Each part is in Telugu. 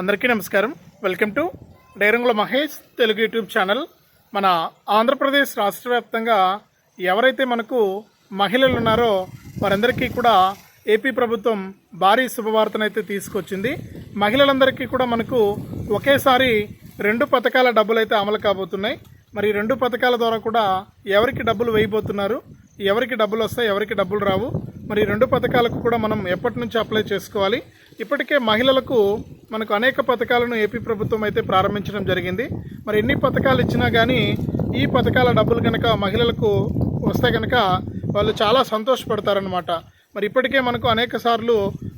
అందరికీ నమస్కారం. Welcome to Dairangula Mahesh Telugu YouTube channel. మన ఆంధ్రప్రదేశ్ రాష్ట్ర వ్యాప్తంగా ఎవరైతే మనకు మహిళలు ఉన్నారో వారందరికీ కూడా ఏపీ ప్రభుత్వం భారీ శుభవార్తనైతే తీసుకొచ్చింది. మహిళలందరికీ కూడా మనకు ఒకేసారి రెండు పథకాల డబ్బులు అయితే అమలు కాబోతున్నాయి. మరి రెండు పథకాల ద్వారా కూడా ఎవరికి డబ్బులు వేయబోతున్నారు? ఎవరికి డబ్బులు వస్తాయి? ఎవరికి డబ్బులు రావు? మరి రెండు పథకాలకు కూడా మనం ఎప్పటి నుంచి అప్లై చేసుకోవాలి? ఇప్పటికే మహిళలకు మనకు అనేక పథకాలను ఏపీ ప్రభుత్వం అయితే ప్రారంభించడం జరిగింది. మరి ఎన్ని పథకాలు ఇచ్చినా కానీ ఈ పథకాల డబ్బులు కనుక మహిళలకు వస్తే కనుక వాళ్ళు చాలా సంతోషపడతారనమాట మరి ఇప్పటికే మనకు అనేక సార్లు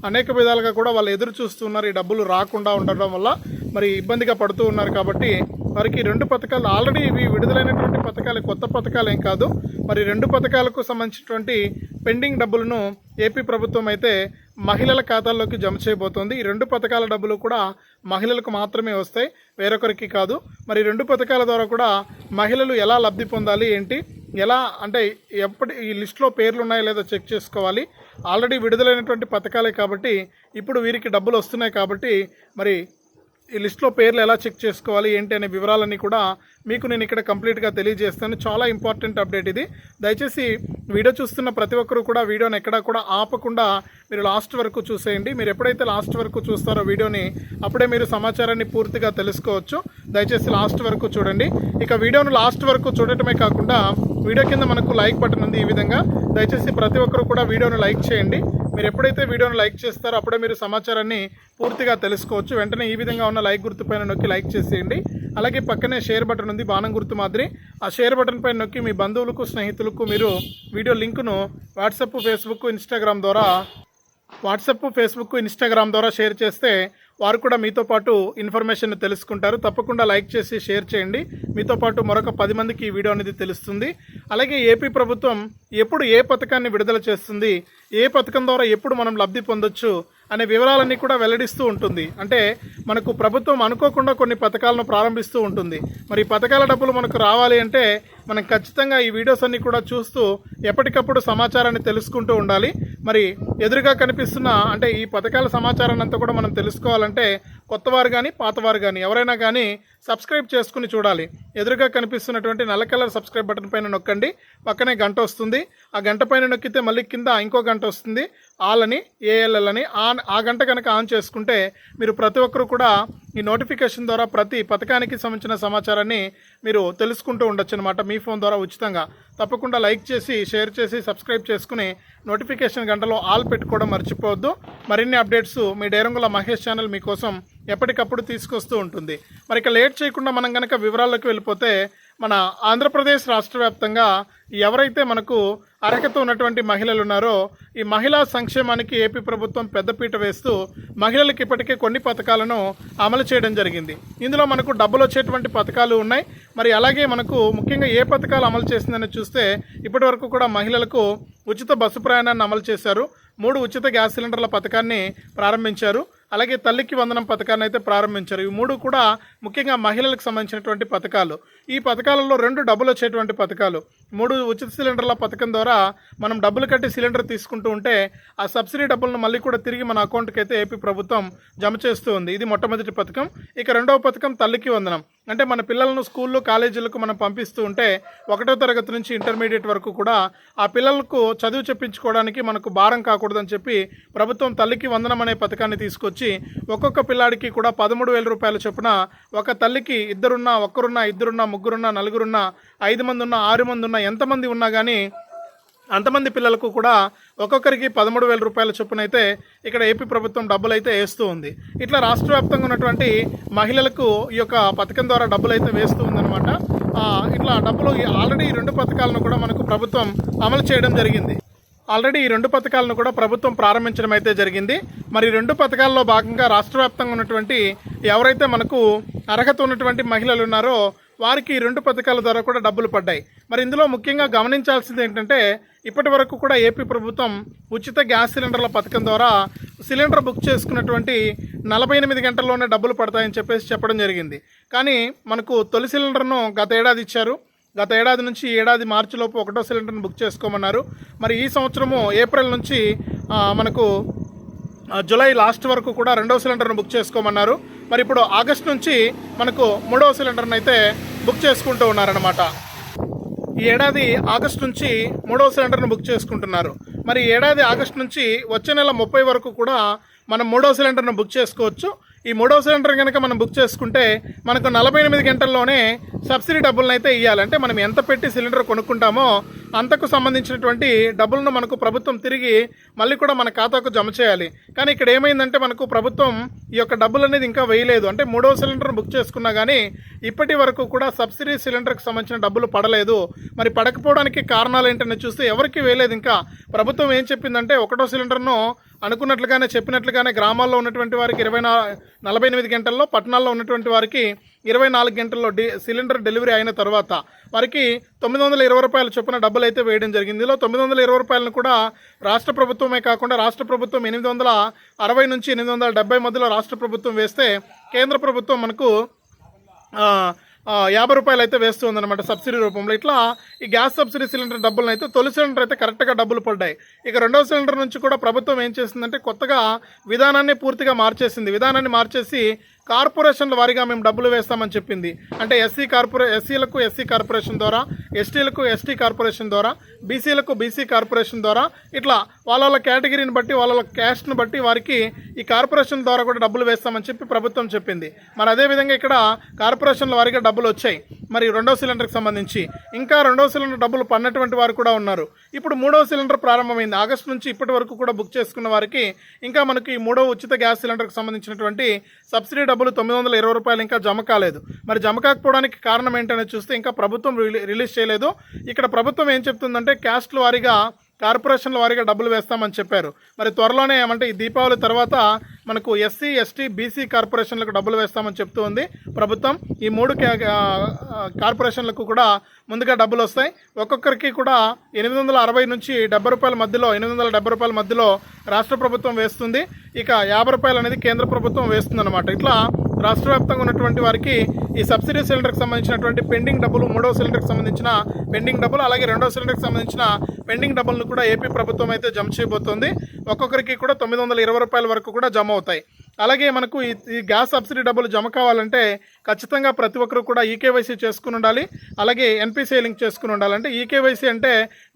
అనేక విధాలుగా కూడా వాళ్ళు ఎదురు చూస్తున్నారు ఈ డబ్బులు రాకుండా ఉండడం వల్ల మరి ఇబ్బందిగా పడుతూ ఉన్నారు కాబట్టి వారికి రెండు పథకాలు ఆల్రెడీ ఇవి విడుదలైనటువంటి పథకాలు కొత్త పథకాలు ఏం కాదు. మరి రెండు పథకాలకు సంబంధించినటువంటి పెండింగ్ డబ్బులను ఏపీ ప్రభుత్వం అయితే మహిళల ఖాతాల్లోకి జమ చేయబోతోంది. ఈ రెండు పథకాల డబ్బులు కూడా మహిళలకు మాత్రమే వస్తాయి. వేరొకరికి కాదు. మరి రెండు పథకాల ద్వారా కూడా మహిళలు ఎలా లబ్ధి పొందాలి ఏంటి? ఎలా అంటే ఎప్పటి ఈ లిస్ట్లో పేర్లు ఉన్నాయో లేదో చెక్ చేసుకోవాలి. ఆల్రెడీ విడుదలైనటువంటి పథకాలే కాబట్టి ఇప్పుడు వీరికి డబ్బులు వస్తున్నాయి కాబట్టి మరి ఈ లిస్ట్లో పేర్లు ఎలా చెక్ చేసుకోవాలి ఏంటి అనే వివరాలన్నీ కూడా మీకు నేను ఇక్కడ కంప్లీట్గా తెలియజేస్తాను. చాలా ఇంపార్టెంట్ అప్డేట్ ఇది. దయచేసి వీడియో చూస్తున్న ప్రతి ఒక్కరూ కూడా వీడియోని ఎక్కడా కూడా ఆపకుండా మీరు లాస్ట్ వరకు చూసేయండి. మీరు ఎప్పుడైతే లాస్ట్ వరకు చూస్తారో వీడియోని అప్పుడే మీరు సమాచారాన్ని పూర్తిగా తెలుసుకోవచ్చు. దయచేసి లాస్ట్ వరకు చూడండి. ఇక వీడియోను లాస్ట్ వరకు చూడటమే కాకుండా వీడియో కింద మనకు లైక్ బటన్ ఉంది ఈ విధంగా. దయచేసి ప్రతి ఒక్కరు కూడా వీడియోను లైక్ చేయండి. మీరు ఎప్పుడైతే వీడియోను లైక్ చేస్తారో అప్పుడే మీరు సమాచారాన్ని పూర్తిగా తెలుసుకోవచ్చు. వెంటనే ఈ విధంగా ఉన్న లైక్ గుర్తు పైన నొక్కి లైక్ చేసేయండి. అలాగే పక్కనే షేర్ బటన్ ఉంది బాణం గుర్తు మాదిరి. ఆ షేర్ బటన్ పైన నొక్కి మీ బంధువులకు స్నేహితులకు మీరు వీడియో లింకును వాట్సప్ ఫేస్బుక్ ఇన్స్టాగ్రామ్ ద్వారా వాట్సప్ ఫేస్బుక్ ఇన్స్టాగ్రామ్ ద్వారా షేర్ చేస్తే వారు కూడా మీతో పాటు ఇన్ఫర్మేషన్ తెలుసుకుంటారు. తప్పకుండా లైక్ చేసి షేర్ చేయండి. మీతో పాటు మరొక పది మందికి ఈ వీడియో అనేది తెలుస్తుంది. అలాగే ఏపీ ప్రభుత్వం ఎప్పుడు ఏ పథకాన్ని విడుదల చేస్తుంది? ఏ పథకం ద్వారా ఎప్పుడు మనం లబ్ధి పొందొచ్చు? అనే వివరాలన్నీ కూడా వెల్లడిస్తూ ఉంటుంది. అంటే మనకు ప్రభుత్వం అనుకోకుండా కొన్ని పథకాలను ప్రారంభిస్తూ ఉంటుంది. మరి ఈ పథకాల డబ్బులు మనకు రావాలి అంటే మనం ఖచ్చితంగా ఈ వీడియోస్ అన్నీ కూడా చూస్తూ ఎప్పటికప్పుడు సమాచారాన్ని తెలుసుకుంటూ ఉండాలి. మరి ఎదురుగా కనిపిస్తున్న అంటే ఈ పథకాల సమాచారాన్ని అంతా కూడా మనం తెలుసుకోవాలంటే కొత్తవారు కానీ పాతవారు కానీ ఎవరైనా కానీ సబ్స్క్రైబ్ చేసుకుని చూడాలి. ఎదురుగా కనిపిస్తున్నటువంటి నల్ల కలర్ సబ్స్క్రైబ్ బటన్ పైన నొక్కండి. పక్కనే గంట వస్తుంది. ఆ గంట పైన నొక్కితే మళ్ళీ కింద ఇంకో గంట వస్తుంది. ఆల్ అని ఏఎల్ఎల్ అని ఆన్ ఆ గంట కనుక ఆన్ చేసుకుంటే మీరు ప్రతి ఒక్కరు కూడా ఈ నోటిఫికేషన్ ద్వారా ప్రతి పథకానికి సంబంధించిన సమాచారాన్ని మీరు తెలుసుకుంటూ ఉండొచ్చు అనమాట మీ ఫోన్ ద్వారా ఉచితంగా. తప్పకుండా లైక్ చేసి షేర్ చేసి సబ్స్క్రైబ్ చేసుకుని నోటిఫికేషన్ గంటలో ఆల్ పెట్టుకోవడం మర్చిపోవద్దు. మరిన్ని అప్డేట్స్ మీ డేరంగుల మహేష్ ఛానల్ మీకోసం ఎప్పటికప్పుడు తీసుకొస్తూ ఉంటుంది. మరి ఇక లేట్ చేయకుండా మనం కనుక వివరాల్లోకి వెళ్ళిపోతే మన ఆంధ్రప్రదేశ్ రాష్ట్ర వ్యాప్తంగా ఎవరైతే మనకు అర్హత ఉన్నటువంటి మహిళలు ఉన్నారో ఈ మహిళా సంక్షేమానికి ఏపీ ప్రభుత్వం పెద్దపీట వేస్తూ మహిళలకు ఇప్పటికే కొన్ని పథకాలను అమలు చేయడం జరిగింది. ఇందులో మనకు డబ్బులు వచ్చేటువంటి పథకాలు ఉన్నాయి. మరి అలాగే మనకు ముఖ్యంగా ఏ పథకాలు అమలు చేసిందని చూస్తే ఇప్పటి వరకు కూడా మహిళలకు ఉచిత బస్సు ప్రయాణాన్ని అమలు చేశారు. మూడు ఉచిత గ్యాస్ సిలిండర్ల పథకాన్ని ప్రారంభించారు. అలాగే తల్లికి వందనం పథకాన్ని అయితే ప్రారంభించారు. ఈ మూడు కూడా ముఖ్యంగా మహిళలకు సంబంధించినటువంటి పథకాలు. ఈ పథకాలలో రెండు డబ్బులు వచ్చేటువంటి పథకాలు. మూడు ఉచిత సిలిండర్ల పథకం ద్వారా మనం డబ్బులు కట్టి సిలిండర్ తీసుకుంటూ ఉంటే ఆ సబ్సిడీ డబ్బులను మళ్ళీ కూడా తిరిగి మన అకౌంట్కి అయితే ఏపీ ప్రభుత్వం జమ చేస్తూ ఉంది. ఇది మొట్టమొదటి పథకం. ఇక రెండవ పథకం తల్లికి వందనం. అంటే మన పిల్లలను స్కూళ్ళు కాలేజీలకు మనం పంపిస్తూ ఉంటే ఒకటో తరగతి నుంచి ఇంటర్మీడియట్ వరకు కూడా ఆ పిల్లలకు చదువు చెప్పించుకోవడానికి మనకు భారం కాకూడదని చెప్పి ప్రభుత్వం తల్లికి వందనం అనే పథకాన్ని తీసుకొచ్చి ఒక్కొక్క పిల్లాడికి కూడా పదమూడు వేల రూపాయల చొప్పున ఒక తల్లికి ఇద్దరున్నా ఒక్కరున్నా ఇద్దరున్నా ముగ్గురున్నా నలుగురున్నా ఐదు మంది ఉన్నా ఆరు మంది ఉన్నా ఎంతమంది ఉన్నా కానీ అంతమంది పిల్లలకు కూడా ఒక్కొక్కరికి పదమూడు వేల రూపాయల చొప్పున అయితే ఇక్కడ ఏపీ ప్రభుత్వం డబ్బులు అయితే వేస్తూ ఉంది. ఇట్లా రాష్ట్ర వ్యాప్తంగా ఉన్నటువంటి మహిళలకు ఈ యొక్క పథకం ద్వారా డబ్బులు అయితే వేస్తూ ఉందన్నమాట. ఇట్లా డబ్బులు ఆల్రెడీ ఈ రెండు పథకాలను కూడా మనకు ప్రభుత్వం అమలు చేయడం జరిగింది. ఆల్రెడీ ఈ రెండు పథకాలను కూడా ప్రభుత్వం ప్రారంభించడం అయితే జరిగింది. మరి రెండు పథకాల్లో భాగంగా రాష్ట్ర వ్యాప్తంగా ఉన్నటువంటి ఎవరైతే మనకు అర్హత ఉన్నటువంటి మహిళలు ఉన్నారో వారికి ఈ రెండు పథకాల ద్వారా కూడా డబ్బులు పడ్డాయి. మరి ఇందులో ముఖ్యంగా గమనించాల్సింది ఏంటంటే ఇప్పటి వరకు కూడా ఏపీ ప్రభుత్వం ఉచిత గ్యాస్ సిలిండర్ల పథకం ద్వారా సిలిండర్ బుక్ చేసుకున్నటువంటి నలభై ఎనిమిది గంటల్లోనే డబ్బులు పడతాయని చెప్పేసి చెప్పడం జరిగింది. కానీ మనకు తొలి సిలిండర్ను గత ఏడాది ఇచ్చారు. గత ఏడాది నుంచి ఏడాది మార్చిలోపు ఒకటో సిలిండర్ను బుక్ చేసుకోమన్నారు. మరి ఈ సంవత్సరము ఏప్రిల్ నుంచి మనకు జూలై లాస్ట్ వరకు కూడా రెండవ సిలిండర్ను బుక్ చేసుకోమన్నారు. మరి ఇప్పుడు ఆగస్ట్ నుంచి మనకు మూడవ సిలిండర్ని అయితే బుక్ చేసుకుంటూ ఉన్నారనమాట ఈ ఏడాది ఆగస్ట్ నుంచి మూడవ సిలిండర్ను బుక్ చేసుకుంటున్నారు. మరి ఏడాది ఆగస్ట్ నుంచి వచ్చే నెల ముప్పై వరకు కూడా మనం మూడో సిలిండర్ను బుక్ చేసుకోవచ్చు. ఈ మూడో సిలిండర్ కనుక మనం బుక్ చేసుకుంటే మనకు నలభై ఎనిమిది గంటల్లోనే సబ్సిడీ డబ్బులను అయితే ఇవ్వాలంటే మనం ఎంత పెట్టి సిలిండర్ కొనుక్కుంటామో అంతకు సంబంధించినటువంటి డబ్బులను మనకు ప్రభుత్వం తిరిగి మళ్ళీ కూడా మన ఖాతాకు జమ చేయాలి. కానీ ఇక్కడ ఏమైందంటే మనకు ప్రభుత్వం ఈ యొక్క డబ్బులు అనేది ఇంకా వేయలేదు. అంటే మూడవ సిలిండర్ బుక్ చేసుకున్నా కానీ ఇప్పటి వరకు కూడా సబ్సిడీ సిలిండర్కి సంబంధించిన డబ్బులు పడలేదు. మరి పడకపోవడానికి కారణాలు ఏంటనే చూస్తే ఎవరికి వేయలేదు ఇంకా. ప్రభుత్వం ఏం చెప్పిందంటే ఒకటో సిలిండర్ను అనుకున్నట్లుగానే చెప్పినట్లుగానే గ్రామాల్లో ఉన్నటువంటి వారికి ఇరవై నా నలభై ఎనిమిది గంటల్లో పట్టణాల్లో ఉన్నటువంటి వారికి ఇరవై నాలుగు గంటల్లో డి సిలిండర్ డెలివరీ అయిన తర్వాత వారికి తొమ్మిది వందల ఇరవై రూపాయల చొప్పున డబ్బులు అయితే వేయడం జరిగింది. ఇందులో తొమ్మిది వందల ఇరవై రూపాయలను కూడా రాష్ట్ర ప్రభుత్వమే కాకుండా రాష్ట్ర ప్రభుత్వం ఎనిమిది వందల అరవై నుంచి ఎనిమిది వందల డెబ్బై మధ్యలో రాష్ట్ర ప్రభుత్వం వేస్తే కేంద్ర ప్రభుత్వం మనకు యాభై రూపాయలు అయితే వేస్తూ అనమాట సబ్సిడీ రూపంలో. ఇట్లా ఈ గ్యాస్ సబ్సిడీ సిలిండర్ డబ్బులను అయితే తొలి సిలిండర్ అయితే కరెక్ట్గా డబ్బులు పడ్డాయి. ఇక రెండవ సిలిండర్ నుంచి కూడా ప్రభుత్వం ఏం చేసిందంటే కొత్తగా విధానాన్ని పూర్తిగా మార్చేసింది. విధానాన్ని మార్చేసి కార్పొరేషన్ల వారీగా మేము డబ్బులు వేస్తామని చెప్పింది. అంటే ఎస్సీ కార్పొరే ఎస్సీలకు ఎస్సీ కార్పొరేషన్ ద్వారా ఎస్టీలకు ఎస్టీ కార్పొరేషన్ ద్వారా బీసీలకు బీసీ కార్పొరేషన్ ద్వారా ఇట్లా వాళ్ళ వాళ్ళ కేటగిరీని బట్టి వాళ్ళ వాళ్ళ క్యాస్ట్ని బట్టి వారికి ఈ కార్పొరేషన్ ద్వారా కూడా డబ్బులు వేస్తామని చెప్పి ప్రభుత్వం చెప్పింది. మరి అదేవిధంగా ఇక్కడ కార్పొరేషన్ల వారీగా డబ్బులు వచ్చాయి. మరి రెండవ సిలిండర్కి సంబంధించి ఇంకా రెండవ సిలిండర్ డబ్బులు పన్నటువంటి వారు కూడా ఉన్నారు. ఇప్పుడు మూడవ సిలిండర్ ప్రారంభమైంది. ఆగస్టు నుంచి ఇప్పటి వరకు కూడా బుక్ చేసుకున్న వారికి ఇంకా మనకి మూడవ ఉచిత గ్యాస్ సిలిండర్కి సంబంధించినటువంటి సబ్సిడీ డబ్బులు తొమ్మిది వందల ఇరవై రూపాయలు ఇంకా జమ కాలేదు. మరి జమ కాకపోవడానికి కారణం ఏంటనేది చూస్తే ఇంకా ప్రభుత్వం రిలీ- రిలీజ్ చేయలేదు. ఇక్కడ ప్రభుత్వం ఏం చెప్తుందంటే క్యాస్ట్ల వారీగా కార్పొరేషన్ల వారీగా డబ్బులు వేస్తామని చెప్పారు. మరి త్వరలోనే ఏమంటే ఈ దీపావళి తర్వాత మనకు ఎస్సీ ఎస్టీ బీసీ కార్పొరేషన్లకు డబ్బులు వేస్తామని చెప్తూ ఉంది ప్రభుత్వం. ఈ మూడు క్యా- కార్పొరేషన్లకు కూడా ముందుగా డబ్బులు వస్తాయి. ఒక్కొక్కరికి కూడా ఎనిమిది వందల అరవై నుంచి డెబ్బై రూపాయల మధ్యలో ఎనిమిది వందల డెబ్బై రూపాయల మధ్యలో రాష్ట్ర ప్రభుత్వం వేస్తుంది. ఇక యాభై రూపాయలు అనేది కేంద్ర ప్రభుత్వం వేస్తుంది అనమాట ఇట్లా రాష్ట్ర వ్యాప్తంగా ఉన్నటువంటి వారికి ఈ సబ్సిడీ సిలిండర్కి సంబంధించినటువంటి పెండింగ్ డబ్బులు మూడో సిలిండర్కి సంబంధించిన పెండింగ్ డబ్బులు అలాగే రెండో సిలిండర్కి సంబంధించిన పెండింగ్ డబ్బులను కూడా ఏపీ ప్రభుత్వం అయితే జమ చేయబోతోంది. ఒక్కొక్కరికి కూడా తొమ్మిది వందల ఇరవై రూపాయల వరకు కూడా జమ అవుతాయి. అలాగే మనకు ఈ గ్యాస్ సబ్సిడీ డబ్బులు జమ కావాలంటే ఖచ్చితంగా ప్రతి ఒక్కరు కూడా ఈకేవైసీ చేసుకుని ఉండాలి. అలాగే ఎన్పిసిఐ లింక్ చేసుకుని ఉండాలంటే ఈకేవైసీ అంటే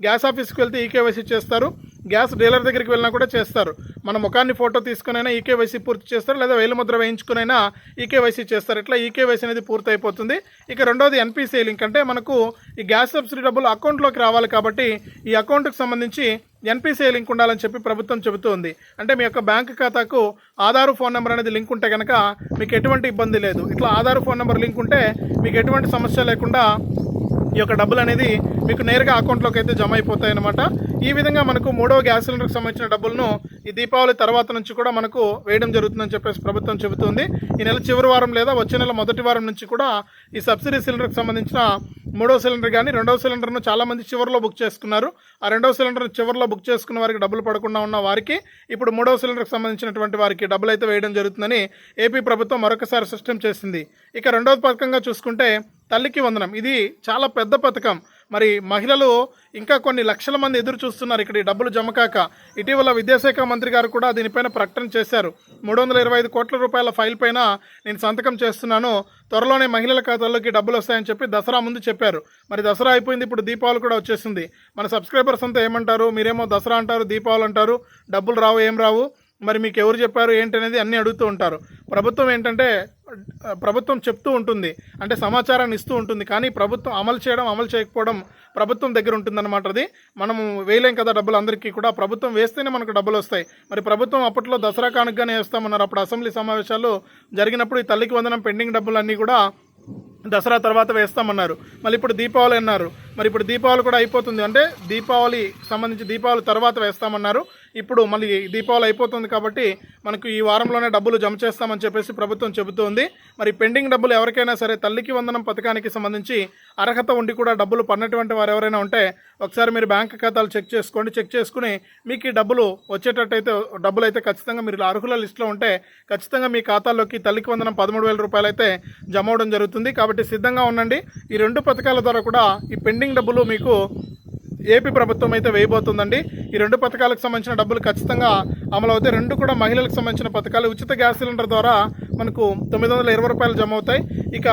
గ్యాస్ ఆఫీస్కి వెళ్తే ఈకేవైసీ చేస్తారు. గ్యాస్ డీలర్ దగ్గరికి వెళ్ళినా కూడా చేస్తారు. మన ముఖాన్ని ఫోటో తీసుకునైనా ఈకేవైసీ పూర్తి చేస్తారు లేదా వేలిముద్ర వేయించుకునైనా ఈకేవైసీ చేస్తారు. ఇట్లా ఈకేవైసీ అనేది పూర్తి అయిపోతుంది ఇక రెండోది ఎన్పిసిఐ లింక్ అంటే మనకు ఈ గ్యాస్ సబ్సిడీ డబ్బులు అకౌంట్లోకి రావాలి కాబట్టి ఈ అకౌంట్కి సంబంధించి ఎన్పిసిఐ లింక్ ఉండాలని చెప్పి ప్రభుత్వం చెబుతోంది. అంటే మీ యొక్క బ్యాంక్ ఖాతాకు ఆధార్ ఫోన్ నెంబర్ అనేది లింక్ ఉంటే కనుక మీకు ఎటువంటి ఇబ్బంది లేదు. ఇట్లా ఆధార్ ఫోన్ నెంబర్ లింక్ ఉంటే మీకు ఎటువంటి సమస్య లేకుండా ఈ యొక్క డబ్బులు అనేది మీకు నేరుగా అకౌంట్లోకి అయితే జమ అయిపోతాయి అనమాట ఈ విధంగా మనకు మూడవ గ్యాస్ సిలిండర్కి సంబంధించిన డబ్బులను ఈ దీపావళి తర్వాత నుంచి కూడా మనకు వేయడం జరుగుతుందని చెప్పేసి ప్రభుత్వం చెబుతుంది. ఈ నెల చివరి వారం లేదా వచ్చే నెల మొదటి వారం నుంచి కూడా ఈ సబ్సిడీ సిలిండర్కి సంబంధించిన మూడవ సిలిండర్ కానీ రెండవ సిలిండర్ను చాలామంది చివరిలో బుక్ చేసుకున్నారు. ఆ రెండవ సిలిండర్ చివరిలో బుక్ చేసుకున్న వారికి డబ్బులు పడకుండా ఉన్న వారికి ఇప్పుడు మూడవ సిలిండర్కి సంబంధించినటువంటి వారికి డబ్బులు అయితే వేయడం జరుగుతుందని ఏపీ ప్రభుత్వం మరొకసారి స్పష్టం చేసింది. ఇక రెండవ పథకంగా చూసుకుంటే తల్లికి వందనం. ఇది చాలా పెద్ద పథకం. మరి మహిళలు ఇంకా కొన్ని లక్షల మంది ఎదురు చూస్తున్నారు ఇక్కడ డబ్బులు జమ కాక. ఇటీవల విద్యాశాఖ మంత్రి గారు కూడా దీనిపైన ప్రకటన చేశారు. మూడు వందల ఇరవై ఐదు కోట్ల రూపాయల ఫైల్ పైన నేను సంతకం చేస్తున్నాను. త్వరలోనే మహిళల ఖాతాల్లోకి డబ్బులు వస్తాయని చెప్పి దసరా ముందు చెప్పారు. మరి దసరా అయిపోయింది ఇప్పుడు దీపావళి కూడా వచ్చేసింది. మన సబ్స్క్రైబర్స్ అంతా ఏమంటారు? మీరేమో దసరా అంటారు దీపావళి అంటారు. డబ్బులు రావు ఏం రావు? మరి మీకు ఎవరు చెప్పారు ఏంటనేది అన్నీ అడుగుతూ ఉంటారు. ప్రభుత్వం ఏంటంటే ప్రభుత్వం చెప్తూ ఉంటుంది. అంటే సమాచారాన్ని ఇస్తూ ఉంటుంది. కానీ ప్రభుత్వం అమలు చేయడం అమలు చేయకపోవడం ప్రభుత్వం దగ్గర ఉంటుందన్నమాట అది. మనము వేయలేం కదా డబ్బులు అందరికీ కూడా. ప్రభుత్వం వేస్తేనే మనకు డబ్బులు వస్తాయి. మరి ప్రభుత్వం అప్పట్లో దసరా కానుకగానే వేస్తామన్నారు. అప్పుడు అసెంబ్లీ సమావేశాలు జరిగినప్పుడు ఈ తల్లికి వందనం పెండింగ్ డబ్బులు అన్నీ కూడా దసరా తర్వాత వేస్తామన్నారు. మళ్ళీ ఇప్పుడు దీపావళి అన్నారు. మరి ఇప్పుడు దీపావళి కూడా అయిపోతుంది. అంటే దీపావళి సంబంధించి దీపావళి తర్వాత వేస్తామన్నారు. ఇప్పుడు మళ్ళీ దీపావళి అయిపోతుంది కాబట్టి మనకు ఈ వారంలోనే డబ్బులు జమ చేస్తామని చెప్పేసి ప్రభుత్వం చెబుతోంది. మరి పెండింగ్ డబ్బులు ఎవరికైనా సరే తల్లికి వందనం పథకానికి సంబంధించి అర్హత ఉండి కూడా డబ్బులు పడినటువంటి వారు ఎవరైనా ఉంటే ఒకసారి మీరు బ్యాంక్ ఖాతాలు చెక్ చేసుకోండి. చెక్ చేసుకుని మీకు ఈ డబ్బులు వచ్చేటట్టయితే డబ్బులు అయితే ఖచ్చితంగా మీరు అర్హుల లిస్టులో ఉంటే ఖచ్చితంగా మీ ఖాతాల్లోకి తల్లికి వందనం పదమూడు వేల రూపాయలు అయితే జమ అవడం జరుగుతుంది. కాబట్టి సిద్ధంగా ఉండండి. ఈ రెండు పథకాల ద్వారా కూడా ఈ పెండింగ్ డబ్బులు మీకు ఏపీ ప్రభుత్వం అయితే వేయబోతుందండి. ఈ రెండు పథకాలకు సంబంధించిన డబ్బులు ఖచ్చితంగా అమలు అవుతాయి. రెండు కూడా మహిళలకు సంబంధించిన పథకాలు. ఉచిత గ్యాస్ సిలిండర్ ద్వారా మనకు తొమ్మిది వందల ఇరవై రూపాయలు జమ అవుతాయి. ఇక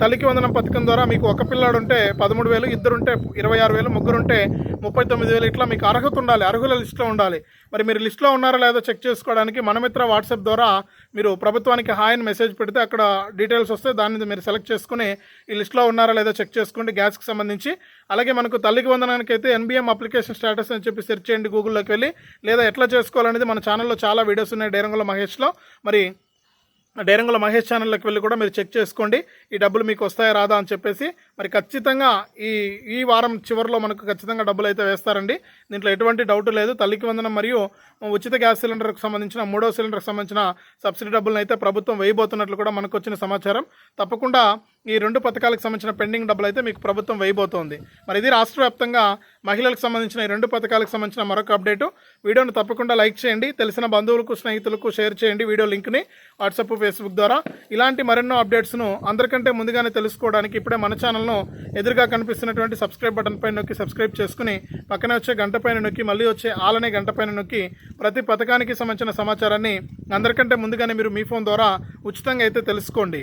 తల్లికి వందనం పథకం ద్వారా మీకు ఒక పిల్లాడు ఉంటే పదమూడు వేలు ఇద్దరుంటే ఇరవై ఆరు వేలు ముగ్గురుంటే ముప్పై తొమ్మిది వేలు. ఇట్లా మీకు అర్హత ఉండాలి అర్హుల లిస్టులో ఉండాలి. మరి మీరు లిస్టులో ఉన్నారా లేదో చెక్ చేసుకోవడానికి మనమిత్ర వాట్సాప్ ద్వారా మీరు ప్రభుత్వానికి హాయ్ అని మెసేజ్ పెడితే అక్కడ డీటెయిల్స్ వస్తే దాన్ని మీరు సెలెక్ట్ చేసుకుని ఈ లిస్టులో ఉన్నారా లేదో చెక్ చేసుకోండి గ్యాస్కి సంబంధించి. అలాగే మనకు తల్లికి వందనానికి అయితే ఎన్బిఎం అప్లికేషన్ స్టేటస్ అని చెప్పి సెర్చ్ చేయండి గూగుల్లోకి వెళ్ళి. లేదా ఎట్లా చేసుకోవాలనేది మన ఛానల్లో చాలా వీడియోస్ ఉన్నాయి డేరంగుల మహేష్లో. మరి డైరంగుల మహేష్ ఛానల్లోకి వెళ్ళి కూడా మీరు చెక్ చేసుకోండి. ఈ డబ్బులు మీకు వస్తాయా రాదా అని చెప్పేసి మరి ఖచ్చితంగా ఈ ఈ వారం చివరిలో మనకు ఖచ్చితంగా డబ్బులు అయితే వేస్తారండి. దీంట్లో ఎటువంటి డౌట్ లేదు. తల్లికి వందనం మరియు ఉచిత గ్యాస్ సిలిండర్కి సంబంధించిన మూడో సిలిండర్కి సంబంధించిన సబ్సిడీ డబ్బులను అయితే ప్రభుత్వం వేయబోతున్నట్లు కూడా మనకు వచ్చిన సమాచారం. తప్పకుండా ఈ రెండు పథకాలకు సంబంధించిన పెండింగ్ డబ్బులు అయితే మీకు ప్రభుత్వం వేయబోతోంది. మరి ఇది రాష్ట్ర వ్యాప్తంగా మహిళలకు సంబంధించిన ఈ రెండు పథకాలకు సంబంధించిన మరొక అప్డేటు వీడియోను తప్పకుండా లైక్ చేయండి. తెలిసిన బంధువులకు స్నేహితులకు షేర్ చేయండి వీడియో లింక్ని వాట్సాప్ ఫేస్బుక్ ద్వారా. ఇలాంటి మరెన్నో అప్డేట్స్ను అందరికంటే ముందుగానే తెలుసుకోవడానికి ఇప్పుడే మన ఛానల్ను ఎదురుగా కనిపిస్తున్నటువంటి సబ్స్క్రైబ్ బటన్ పైన నొక్కి సబ్స్క్రైబ్ చేసుకుని పక్కనే వచ్చే గంట పైన నొక్కి మళ్ళీ వచ్చే ఆలనే గంట పైన నొక్కి ప్రతి పథకానికి సంబంధించిన సమాచారాన్ని అందరికంటే ముందుగానే మీరు మీ ఫోన్ ద్వారా ఉచితంగా అయితే తెలుసుకోండి.